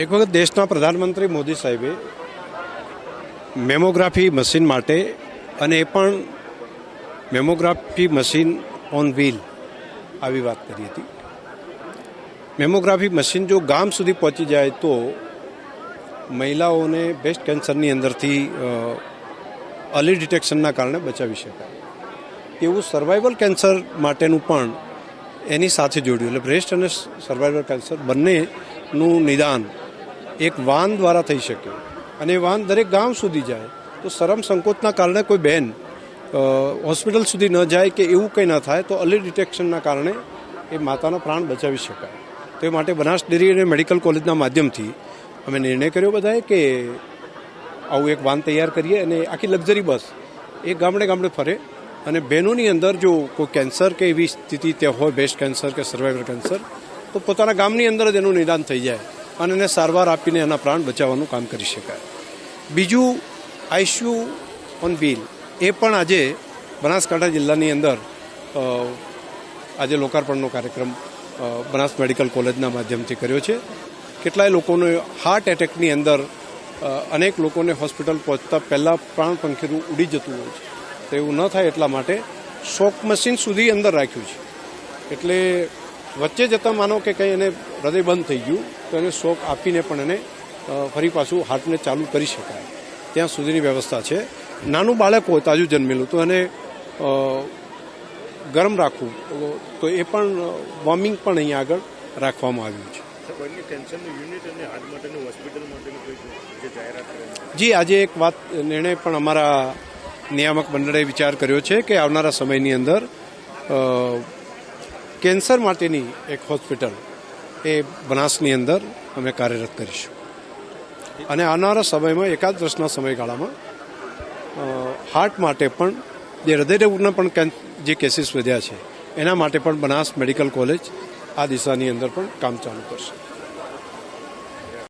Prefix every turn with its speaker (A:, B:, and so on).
A: એક વખત દેશના પ્રધાનમંત્રી મોદી સાહેબે મેમોગ્રાફી મશીન માટે અને એ પણ મેમોગ્રાફી મશીન ઓન વ્હીલ આવી વાત કરી હતી. મેમોગ્રાફી મશીન જો ગામ સુધી પહોંચી જાય તો મહિલાઓને બ્રેસ્ટ કેન્સરની અંદરથી અર્લી ડિટેક્શનના કારણે બચાવી શકાય. એવું સર્વાઈવલ કેન્સર માટેનું પણ એની સાથે જોડ્યું. એટલે બ્રેસ્ટ અને સર્વાઇવલ કેન્સર બંનેનું નિદાન એક વાન દ્વારા થઈ શકે અને એ વાન દરેક ગામ સુધી જાય, તો શરમ સંકોચના કારણે કોઈ બહેન હોસ્પિટલ સુધી ન જાય કે એવું કંઈ ન થાય, તો અર્લી ડિટેક્શનના કારણે એ માતાના પ્રાણ બચાવી શકાય. તો માટે બનાસ ડેરી અને મેડિકલ કોલેજના માધ્યમથી અમે નિર્ણય કર્યો બધાએ કે આવું એક વાન તૈયાર કરીએ અને આખી લક્ઝરી બસ એ ગામડે ગામડે ફરે અને બહેનોની અંદર જો કોઈ કેન્સર કે એવી સ્થિતિ ત્યાં હોય બેસ્ટ કેન્સર કે સર્વાઈવલ કેન્સર, તો પોતાના ગામની અંદર જ એનું નિદાન થઈ જાય. અને એને સારવાર આપીને એના પ્રાણ બચાવવાનું કામ કરી શકાય. બીજું, આઈસીયુ ઓન વ્હીલ. એ પણ આજે બનાસકાંઠા જિલ્લાની અંદર આજે લોકાર્પણનો કાર્યક્રમ બનાસ મેડિકલ કોલેજના માધ્યમથી કર્યો છે. કેટલાય લોકોને હાર્ટ એટેકની અંદર અનેક લોકોને હોસ્પિટલ પહોંચતા પહેલાં પ્રાણ પંખીરું ઉડી જતું હોય છે. તો એવું ન થાય એટલા માટે શોક મશીન સુધી અંદર રાખ્યું છે. એટલે વચ્ચે જતાં માનો કે કંઈ એને હૃદય બંધ થઈ ગયું. તો એને શોક આપીને પણ એને ફરી પાછું હાર્ટને ચાલુ કરી શકાય. ત્યાં સુધીની વ્યવસ્થા છે. નાનું બાળક હોય તાજું જન્મેલું તો એને ગરમ રાખવું તો એ પણ વોર્મિંગ પણ અહીંયા આગળ રાખવામાં આવ્યું છે.
B: જી
A: આજે એક વાત નિર્ણય પણ અમારા નિયામક મંડળે વિચાર કર્યો છે કે આવનારા સમયની અંદર કેન્સર માટેની એક હોસ્પિટલ એ બનાસની અંદર અમે કાર્યરત કરીશું. અને આવનારા સમયમાં એકાદ વર્ષના સમયગાળામાં હાર્ટ માટે પણ, જે હૃદયરોગના પણ જે કેસીસ વધ્યા છે, એના માટે પણ બનાસ મેડિકલ કોલેજ આ દિશાની અંદર પણ કામ ચાલુ કરશે.